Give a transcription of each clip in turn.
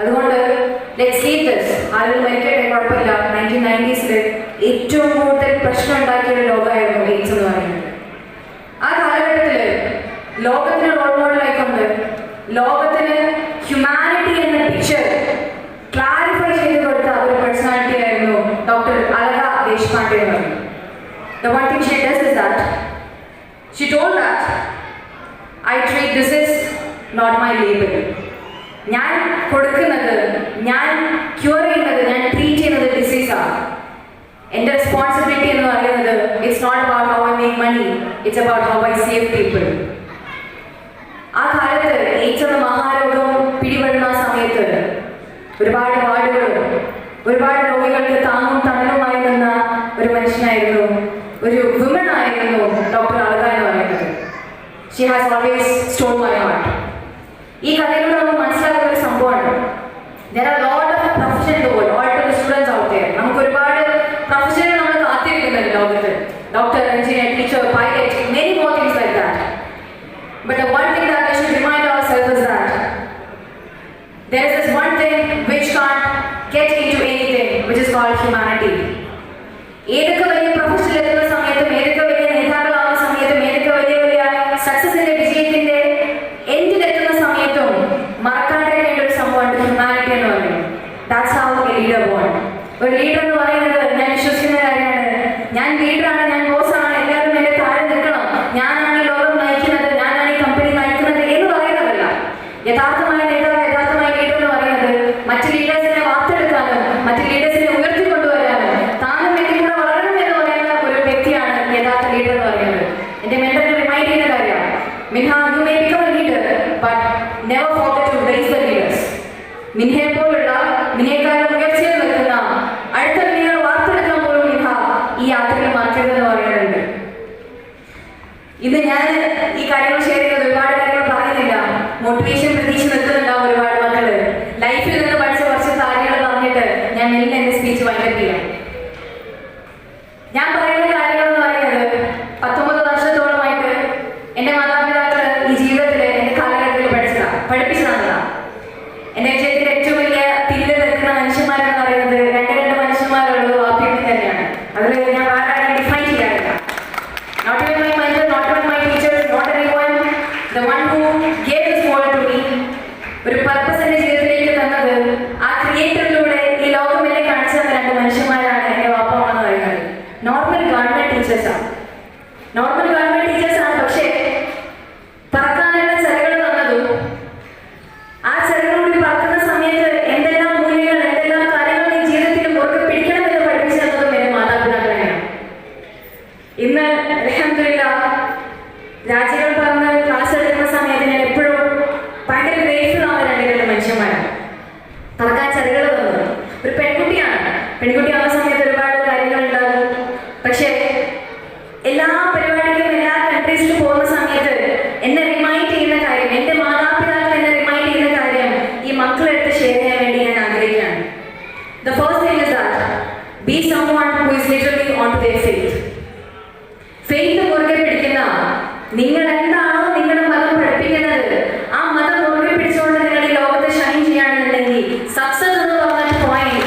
അതുകൊണ്ട് ലെറ്റ്സ് ഏറ്റവും കൂടുതൽ പ്രശ്നം ഉണ്ടാക്കിയ ഒരു ലോകമായിരുന്നു എയ്ഡ്സ് എന്ന് പറയുന്നത്. ആ കാലഘട്ടത്തിൽ ലോകത്തിന് റോൾ മോഡലായിക്കൊണ്ട് ലോകത്തിന് ഹ്യൂമാനിറ്റി എന്ന പിക്ചർ ക്ലാരിഫൈ ചെയ്ത് കൊടുത്ത ഒരു പേഴ്സണാലിറ്റി ആയിരുന്നു ഡോക്ടർ അലക ദേശ്പാണ്ഡെ എന്ന് പറയുന്നത്. The one thing she does is that she told that I treat not my label. ഞാൻ കൊടുക്കുന്നത് ഞാൻ ക്യൂർ ചെയ്യുന്നത് ഞാൻ ട്രീറ്റ് ചെയ്യുന്നത് ഡിസീസാണ് എന്റെ റെസ്പോൺസിബിലിറ്റി എന്ന് പറയുന്നത് it's not about how I make money it's about how I save people ആ കാലത്ത് എന്ന മഹാരോഗം പിടിപെടുന്ന ആ സമയത്ത് ഒരുപാട് വാർഡുകളും ഒരുപാട് രോഗികൾക്ക് താങ്ങും തണലുമായി നിന്ന ഒരു മനുഷ്യനായിരുന്നു ഒരു വിമൺ ആയിരുന്നു ഡോക്ടർ അളക പറയുന്നത്. She has always stone my heart ഈ കഥയിലൂടെ നമുക്ക് are a lot of are in the world, all to the students out there. നമുക്ക് ഒരുപാട് പ്രൊഫഷനുകൾ നമ്മൾ കാത്തിരിക്കുന്നുണ്ട് ലോകത്ത്. Doctor engineer teacher pilot many more things like that But the one thing that we should remind ourselves is that there is this one thing which can't get into anything, which is called humanity. ഏതൊക്കെ വലിയ പ്രൊഫഷനിൽ എത്തുന്ന സമയത്തും ഏതൊക്കെ വലിയ നേതാക്കളാവുന്ന സമയത്തും ഏതൊക്കെ വലിയ വലിയ സക്സസിന്റെ വിജയത്തിന്റെ എൻഡിലെത്തുന്ന സമയത്തും മറക്കാണ്ടിരിക്കേണ്ട ഒരു സംഭവമാണ് ഹ്യൂമാനിറ്റി എന്ന് പറയുന്നത് that's how a leader born ഒരു ലീഡർ എന്ന് പറയുന്നത് ഞാൻ വിശ്വസിക്കുന്ന കാര്യമാണ്. ഞാൻ ലീഡറാണ് ഞാൻ ബോസാണ് എല്ലാവരും എന്നെ താഴെ നിൽക്കണം. ഞാനാണ് ഈ ലോകം നയിക്കുന്നത് ഞാനാണ് ഈ കമ്പനി നയിക്കുന്നത് എന്ന് പറയുന്നതല്ല. യഥാർത്ഥമായ നേതാവ് യഥാർത്ഥമായ ലീഡർ എന്ന് പറയുന്നത് മറ്റ് ലീഡേഴ്സിനെ വാർത്തെടുക്കാനും മറ്റ് ലീഡേഴ്സിനെ ഉയർത്തിക്കൊണ്ടുവരാനും താനും എന്റെ കൂടെ വളരണം എന്ന് പറയുന്ന ഒരു വ്യക്തിയാണ് യഥാർത്ഥ ലീഡർ എന്ന് പറയുന്നത്. എന്റെ മെന്ററിനെ റിമൈൻഡ് ചെയ്യുന്ന കാര്യമാണ് Minha you may become a leader but never forget to raise the leaders മിൻഹയെ പോലുള്ള മിനയേക്കാളും ഇന്ന് ഞാൻ ഈ കാര്യങ്ങൾ ഷെയർ ചെയ്തത് ഒരുപാട് കാര്യങ്ങൾ പറയുന്നില്ല. മോട്ടിവേഷൻ പ്രതീക്ഷ നിൽക്കുന്നുണ്ടാവും ഒരുപാട് മക്കൾ. ലൈഫിൽ നിന്ന് പഠിച്ച കുറച്ച് കാര്യങ്ങൾ പറഞ്ഞിട്ട് ഞാൻ എന്റെ സ്പീച്ച് വൈകിട്ട് ഞാൻ പറയുന്ന കാര്യങ്ങൾ എന്ന് പറയുന്നത് പത്തൊമ്പത് വർഷത്തോളമായിട്ട് എന്റെ മാതാപിതാക്കൾ ഈ ജീവിതത്തിൽ എന്റെ കാലഘട്ടത്തിൽ പഠിച്ചതാണ് പഠിപ്പിച്ചതാണ് എന്റെ ജീവിതത്തിൽ ഏറ്റവും വലിയ തിരിഞ്ഞു നിൽക്കുന്ന മനുഷ്യന്മാരെന്ന് പറയുന്നത് രണ്ട് രണ്ട് മനുഷ്യന്മാരുള്ളത് വാപ്പിയൊക്കെ തന്നെയാണ് അതിൽ ഞാൻ വേറെ ആരെയും ഡിഫൈൻ ചെയ്യാറില്ല Not even my mother, not even my teachers, not anyone. The one who gave this world to me. ഒരു പർപ്പസ് എന്റെ ജീവിതത്തിലേക്ക് തന്നത് ആ ക്രിയേറ്ററിലൂടെ ഈ ലോകം എന്നെ കാണിച്ചു തന്ന രണ്ട് മനുഷ്യന്മാരാണ് എന്റെ വാപ്പ എന്ന് പറയുന്നത്. നോർമൽ ഗവൺമെന്റ് ടീച്ചേഴ്സാണ് നോർമൽ ഗവൺമെന്റ് ടീച്ചേഴ്സാണ് പക്ഷേ പറക്കാനുള്ള ചിറകൾ തന്നതും ആ ചിറകളോട് പറക്കുന്ന സമയത്ത് എന്തെല്ലാം മൂല്യങ്ങൾ എന്തെല്ലാം കാര്യങ്ങൾ നീ ജീവിതത്തിൽ മുറുകെ പിടിക്കണമെന്ന് പഠിപ്പിച്ചു തന്നതും എന്റെ മാതാപിതാക്കളെയാണ്. ഇന്ന് അലഹമില്ല രാജ്യങ്ങൾ പറഞ്ഞ് ക്ലാസ് എടുക്കുന്ന സമയത്ത് ഞാൻ എപ്പോഴും ഭയങ്കര ഗ്രേറ്റ്ഫുൾ ആവുന്ന രണ്ട് രണ്ട് മനുഷ്യന്മാരാണ്. തറക്കാൻ ചെറുകൾ തന്നത് ഒരു പെൺകുട്ടിയാണ് പെൺകുട്ടി ആവുന്ന സമയത്ത് ഒരുപാട് കാര്യങ്ങൾ ഉണ്ടാകും പക്ഷേ എല്ലാ പരിപാടിക്കും എല്ലാ കൺട്രീസിലും പോകുന്ന സമയത്ത് എന്നെ റിമൈൻഡ് ചെയ്യുന്ന കാര്യം എന്റെ മാതാപിതാക്കൾ എന്നെ റിമൈൻഡ് ചെയ്യുന്ന കാര്യം ഈ മക്കളെടുത്ത് ഷെയർ ചെയ്യാൻ വേണ്ടി ഞാൻ ആഗ്രഹിക്കുകയാണ് The first thing is that be someone who is literally on to their faith. Faith മുറുകെ പിടിക്കുന്ന നിങ്ങൾ എന്താണോ നിങ്ങളുടെ മതം പഠിപ്പിക്കുന്നത് ആ മതം മുറുകെ പിടിച്ചുകൊണ്ട് നിങ്ങൾ ഈ ലോകത്ത് ഷൈൻ ചെയ്യുകയാണെന്നുണ്ടെങ്കിൽ സക്സസ് എന്ന് പറഞ്ഞ പോയിന്റ്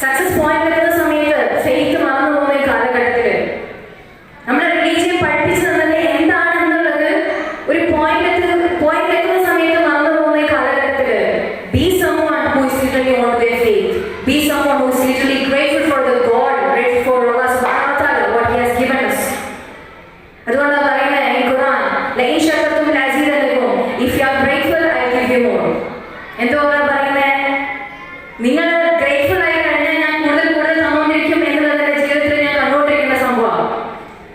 സക്സസ് പോയിന്റ് എത്തുന്ന സമയത്ത് ഫെയ്ത്ത് മറന്നു പോകുന്ന ഈ കാലഘട്ടത്തിൽ നമ്മുടെ റിലീജിയൻ പഠിപ്പിച്ചു തന്നത് എന്താണെന്നുള്ളത് ഒരു പോയിന്റ് പോയിന്റ് എത്തുന്ന സമയത്ത് മറന്നു പോകുന്ന ഈ കാലഘട്ടത്തിൽ be someone who is literally on their faith be someone who is literally grateful for the God grateful for Allah subhanahu wa ta'ala what he has given us അതുകൊണ്ടാണ് പറയുന്നത് ഈ ഖുർആൻ ലൈൻ ശതത്തും ലസീദലക്കും if you are grateful I give you more എന്തുകൊണ്ടാണ് പറയുന്നത് നിങ്ങൾ grateful ആയി കഴിഞ്ഞാൽ ഞാൻ കൂടുതൽ കൂടുതൽ തന്നുകൊണ്ടിരിക്കും എന്നുള്ളത് എന്റെ ജീവിതത്തിൽ ഞാൻ കണ്ടുകൊണ്ടിരിക്കുന്ന സംഭവമാണ്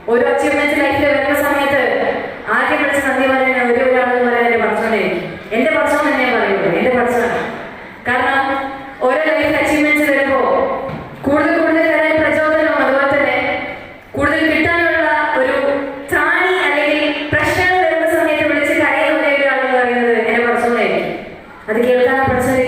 ഓരോ അച്ചീവ്മെന്റ് ലൈഫിൽ വരുന്ന സമയത്ത് ആദ്യം വിളിച്ച് നന്ദി പറയുന്ന ഒരു ഒരാളെന്ന് പറയാൻ എന്റെ പഠിച്ചോണ്ടായിരിക്കും എന്റെ പഠിച്ചോൻ തന്നെ പറയുള്ളൂ എന്റെ പഠിച്ചോനാണ് കാരണം ഓരോ ലൈഫ് അച്ചീവ്മെന്റ്സ് വരുമ്പോ കൂടുതൽ കൂടുതൽ തരാൻ പ്രചോദനവും അതുപോലെ തന്നെ കൂടുതൽ കിട്ടാനുള്ള ഒരു ത്രാണി അല്ലെങ്കിൽ പ്രശ്നങ്ങൾ വരുന്ന സമയത്ത് വിളിച്ച് കരയുന്ന ഒരേ ഒരാളെന്ന് പറയുന്നത് എന്റെ പഠിച്ചോണ്ടായിരിക്കും അത് കേൾക്കാൻ പഠിച്ചത്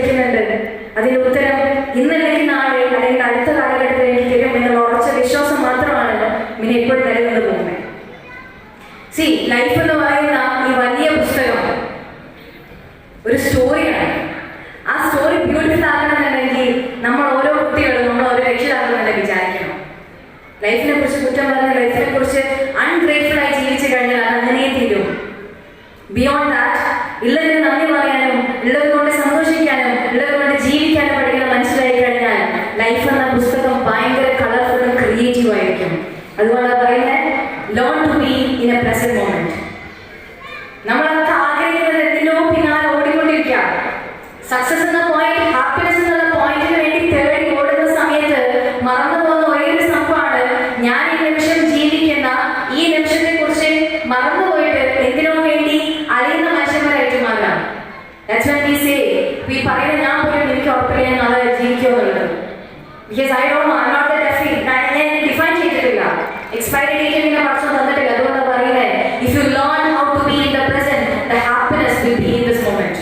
ബിയോണ്ട് ദാറ്റ് ഉള്ളതിന് നന്ദി പറയാനും ഉള്ളത് കൊണ്ട് സന്തോഷിക്കാനും ഉള്ളത് കൊണ്ട് ജീവിക്കാനും പഠിക്കുന്ന മനസ്സിലായി കഴിഞ്ഞാൽ ലൈഫ് എന്ന പുസ്തകം ഭയങ്കര കളർഫുള്ളും ക്രിയേറ്റീവ് ആയിരിക്കും. അതുകൊണ്ട് പറയുന്നത് learn to be in a present moment നമ്മളൊക്കെ ആഗ്രഹിക്കുന്നത് എന്തിനോ പിന്നാലെ ഓടിക്കൊണ്ടിരിക്കുക സക്സസ് എന്ന പോയിന്റ് ഹാപ്പിനെസ് എന്നുള്ള പോയിന്റിന് വേണ്ടി തേടി ഓടുന്ന സമയത്ത് മറന്നു പോകുന്ന ഒരേ ഒരു സംഭവമാണ് ഞാൻ ഈ നിമിഷം ജീവിക്കുന്ന ഈ നിമിഷത്തെ കുറിച്ച് മറന്നുപോയിട്ട് എന്തിനോ വേണ്ടി അറിയുന്ന മനുഷ്യന്മാരായിട്ട് മാറാം That's when we say, we പറയുന്നത് ഞാൻ പോലും എനിക്ക് ഉറപ്പില്ല ഞാൻ നാളെ ജീവിക്കുമോ എന്നുള്ളത് because I do I not the ഡെഫി ഞാൻ ഡിഫൈൻ ചെയ്തിട്ടില്ല. എക്സ്പയറി ഡേറ്റ് ഇങ്ങനെ പഠിച്ചു തന്നിട്ടില്ല. അതുകൊണ്ട് പറയുന്നത് if you learn how to be in the present the happiness will be in this moment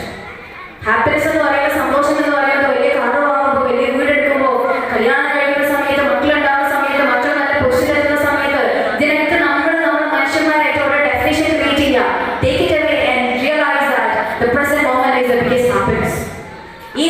happiness എന്ന് പറയുന്നത് സന്തോഷം എന്ന് പറയുന്നത് വലിയ കാറ് വാങ്ങുമ്പോൾ വലിയ വീട് എടുക്കുമ്പോൾ കല്യാണം കഴിക്കുന്ന സമയത്ത് മക്കളുണ്ടാകുന്ന സമയത്ത് മക്കൾ നല്ല പൊസിഷനെത്തുന്ന സമയത്ത് ഇതിനൊക്കെ നമ്മൾ നമ്മുടെ മനുഷ്യന്മാരായിട്ട് ഒരു ഡെഫിനേഷൻ ക്രിയേറ്റ് ചെയ്യുക. Take it away and realise that the present moment is the biggest happiness ഈ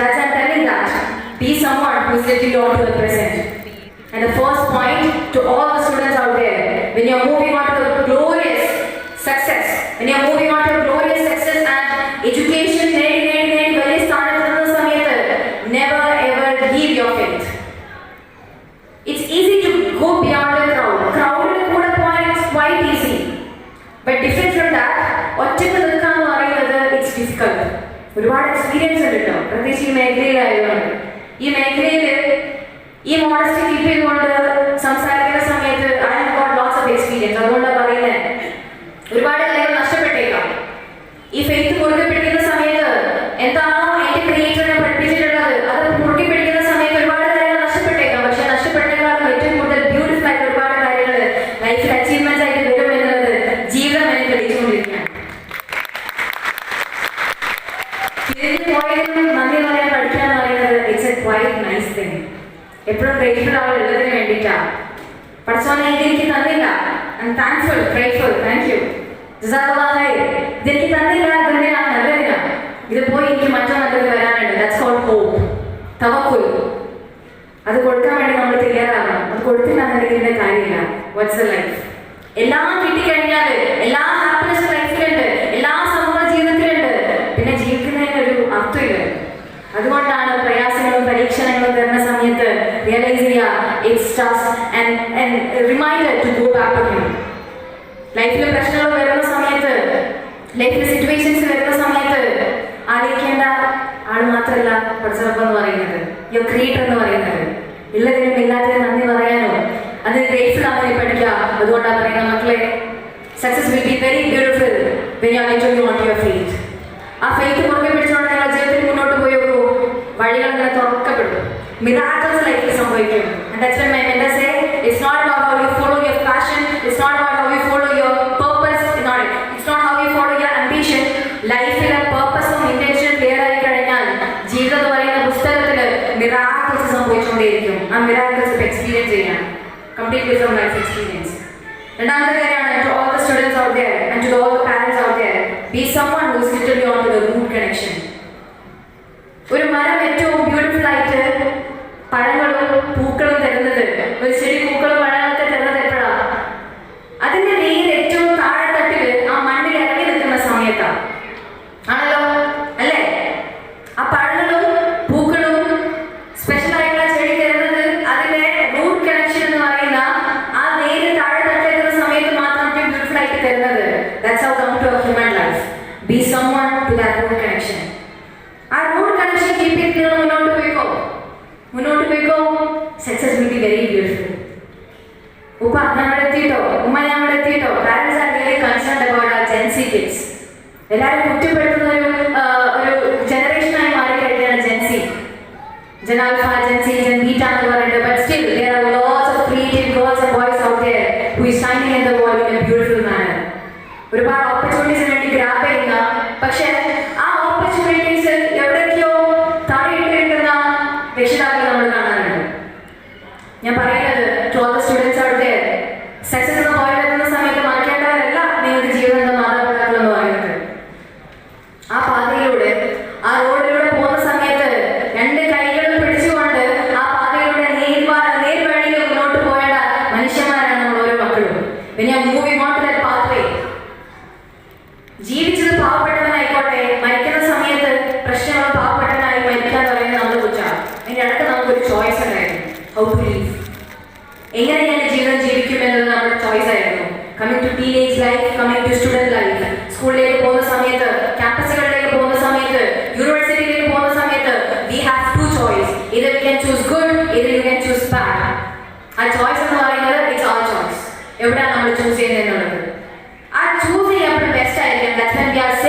that's I'm telling that. Be someone who's little on to the present. And the first point to all the students out there, when you're moving on to glorious success, when you're moving on to glorious success and education, very, started never ever give your faith. It's easy to go beyond the crowd. Crowd is quite easy. But different from that, what typical ഒരുപാട് experience ഉണ്ട് കേട്ടോ പ്രത്യേകിച്ച് ഈ മേഖലയിലായതുകൊണ്ട് ഈ മേഖലയിൽ ഈ modest keep ചെയ്തുകൊണ്ട് സംസാരിക്കുന്ന സമയത്ത് I have got lots of experience അതുകൊണ്ടാണ് പറയുന്നത് ഒരുപാട് കാര്യങ്ങൾ നഷ്ടപ്പെട്ടേക്കാം ഈ ഫെയ്ത്ത് മുറുകെ പിടിക്കുന്ന സമയത്ത് എന്താണോ എന്റെ ക്രിയേറ്ററിനെ പഠിപ്പിച്ചിട്ടുള്ളത് അത് മുറുകെ പിടിക്കുന്ന സമയത്ത് ഒരുപാട് കാര്യങ്ങൾ നഷ്ടപ്പെട്ടേക്കാം പക്ഷെ നഷ്ടപ്പെട്ടേക്കാളും ഏറ്റവും കൂടുതൽ ബ്യൂട്ടിഫുൾ ആയിട്ട് ഒരുപാട് കാര്യങ്ങൾ ലൈഫിൽ അച്ചീവ്മെന്റ് ആയിട്ട് വരും എന്നുള്ളത് ജീവിതം എന്നെ തെളിയിച്ചുകൊണ്ടിരിക്കുകയാണ് തിരിഞ്ഞു പോയതിനും നന്ദി പറയാൻ പഠിക്കുക എന്ന് പറയുന്നത് it's a quite nice thing എപ്പോഴും ഗ്രേറ്റ്ഫുൾ ആവുക ഉള്ളതിന് വേണ്ടിയിട്ടാണ് പഠിച്ചോനെ ഇതെനിക്ക് തന്നില്ല I am thankful grateful thank you ഇതെനിക്ക് തന്നില്ല ഇതെന്തിനാണ് നല്ലതിനാ ഇത് പോയി എനിക്ക് മറ്റോ നല്ലത് വരാനുണ്ട് ദാറ്റ്സ് കോൾഡ് ഹോപ്പ് തവക്കുൽ അത് കൊടുക്കാൻ വേണ്ടി നമ്മൾ തയ്യാറാവണം അത് കൊടുത്തില്ലാന്നുണ്ടെങ്കിൽ ഇതിന്റെ കാര്യമില്ല വാട്ട്സ് എ ലൈഫ് എല്ലാം കിട്ടിക്കഴിഞ്ഞാൽ എല്ലാ ഹാപ്പിനെസ് ലൈഫിലുണ്ട് എല്ലാ സമൂഹ ജീവിതത്തിലുണ്ട് പിന്നെ ജീവിക്കുന്നതിന് ഒരു അർത്ഥമില്ല അതുകൊണ്ടാണ് പ്രയാസങ്ങളും പരീക്ഷണങ്ങളും വരുന്ന സമയത്ത് റിയലൈസ് ചെയ്യുക it's and and reminder to go back to him ലൈഫിൽ പ്രശ്നങ്ങൾ വരുന്ന സമയത്ത് ലൈഫിലെ സിറ്റുവേഷൻസ് വരുന്ന സമയത്ത് ആലോചിക്കേണ്ട ആൾ മാത്രമല്ല പഠിച്ചറപ്പം എന്ന് പറയുന്നത്. യോ ക്രിയേറ്റർ എന്ന് പറയുന്നത്. ഉള്ളതിനും ഇല്ലാത്തതിനും നന്ദി പറയാനോ. അത് ഗ്രേറ്റ്ഫുൾ ആവാൻ പഠിക്കുക. അതുകൊണ്ടാണ് പറയുന്നത് മക്കളെ success will be very beautiful when you are enjoying want your faith ആ ഫെയ്ത്ത് മുറുകെ പിടിച്ചുകൊണ്ട് നിങ്ങൾ ജീവിതത്തിൽ മുന്നോട്ട് പോയോ വഴികൾ ഇങ്ങനെ തുറക്കപ്പെടും. മിറാക്കിൾസ് ലൈഫിൽ സംഭവിക്കും. And that's when my mentor say, it's not about how you follow your passion, it's not about how you follow your purpose, it's not, it's not how you follow your ambition. ലൈഫിലെ പർപ്പസും ഇന്റൻഷനും clear ആയി കഴിഞ്ഞാൽ ജീവിതം എന്ന് പറയുന്ന പുസ്തകത്തിൽ miracles സംഭവിച്ചുകൊണ്ടേയിരിക്കും ആ miracles experience ചെയ്യാൻ കംപ്ലീറ്റ് ഫ്രം ലൈഫ് എക്സ്പീരിയൻസ് രണ്ടാമത്തെ കാര്യമാണ് to all the students out there and to all the parents out there be someone who is literally on to the root connection ഒരു മരം ഏറ്റവും ബ്യൂട്ടിഫുൾ ആയിട്ട് പഴങ്ങളും പൂക്കളും തരുന്നത്. ഒരു ചെടി പൂക്കളും പഴങ്ങളൊക്കെ തരുന്നത് എപ്പോഴാണ് അതിന്റെ വേര് ഏറ്റവും താഴെത്തട്ടിൽ ആ മണ്ണിൽ ഇറങ്ങി നിൽക്കുന്ന സമയത്താണ് ആണല്ലോ അല്ലേ ആ പഴങ്ങളും പൂക്കളും സ്പെഷ്യൽ ആയിട്ടുള്ള ചെടി തരുന്നത് അതിന്റെ റൂട്ട് കണക്ഷൻ എന്ന് പറയുന്ന ആ വേര് താഴെ തട്ടിലെത്തുന്ന സമയത്ത് മാത്രം ബ്യൂട്ടിഫുൾ ആയിട്ട് തരുന്നത് that's how come to human life be someone to that root connection ആ റൂട്ട് കണക്ഷൻ കീപ്പ് ചെയ്ത് നിങ്ങൾ മുന്നോട്ട് പോയിക്കോ മുന്നോട്ട് പോയിക്കോ success will be very beautiful ഉപ്പ ഞാൻ ഇവിടെ എത്തിയിട്ടോ ഉമ്മ ഞാൻ ഇവിടെ എത്തിയിട്ടോ parents are really concerned about ആ ജെൻസി കിഡ്സ് എല്ലാവരും കുറ്റപ്പെടുത്തുന്ന ഒരു ഒരു ജനറേഷനായി മാറിക്കഴിഞ്ഞാണ് Gen Z Gen Alpha Gen Z Gen beta എന്ന് പറയുന്നത് but still there are lots of creative girls and boys out there who is shining in the world in a beautiful manner. ഒരുപാട് ഓപ്പർച്യൂണിറ്റീസിന് വേണ്ടി ഗ്രാബ് ചെയ്യുന്ന പക്ഷേ ആ opportunities എവിടേക്കോ തടയിട്ടിരിക്കുന്ന രക്ഷിതാക്കൾ നമ്മൾ കാണാറുണ്ട്. ഞാൻ പറയുന്നത് ടു ഓൾ ദ സ്റ്റുഡൻസ് അവിടെ സക്സസ് എന്ന പോയിന്റ് എത്തുന്ന സമയത്ത് മറക്കേണ്ടവരല്ല നിങ്ങൾക്ക് ജീവിതം എന്ന മാതാപിതാക്കൾ എന്ന് പറയുന്നത് ആ പാതയിലൂടെ ആ റോഡിലൂടെ പോകുന്ന സമയത്ത് രണ്ട് കൈകളും പിടിച്ചുകൊണ്ട് ആ പാതയിലൂടെ നേർവാ നേർവഴിയിൽ മുന്നോട്ട് പോയേണ്ട മനുഷ്യന്മാരാണ് നമ്മൾ ഓരോ മക്കളും പിന്നെ ഞാൻ moving on to that pathway ജീവിച്ചത് പാവപ്പെട്ടവനായിക്കോട്ടെ മരിക്കുന്ന സമയത്ത് പ്രശ്നങ്ങൾ പാവപ്പെട്ടവനായി മരിക്കാൻ പറയുന്നത് നമ്മളെ കുറിച്ചാണ്. അതിന്റെ അടുത്ത് നമുക്കൊരു ചോയ്സ് ഉണ്ടായിരുന്നു. ഹൗ ടു ലീവ് എങ്ങനെ ഞാൻ ജീവിതം ജീവിക്കും എന്നത് നമ്മുടെ ചോയ്സ് ആയിരുന്നു. Coming to teenage life coming to student life സ്കൂളിലേക്ക് പോകുന്ന സമയത്ത് ക്യാമ്പസുകളിലേക്ക് പോകുന്ന സമയത്ത് യൂണിവേഴ്സിറ്റിയിലേക്ക് പോകുന്ന സമയത്ത് വി ഹാവ് ടു ചോയ്സ് ഇത് വി ക്യാൻ ചൂസ് ഗുഡ് ഇത് യു ക്യാൻ ചൂസ് ബാഡ് ആ ചോയ്സ് എന്ന് പറയുന്നത് ഇറ്റ്സ് ആ ചോയ്സ് എവിടെയാണ് നമ്മൾ ചൂസ് ചെയ്യുന്നത് എന്നുള്ളത് velha, né? mas é a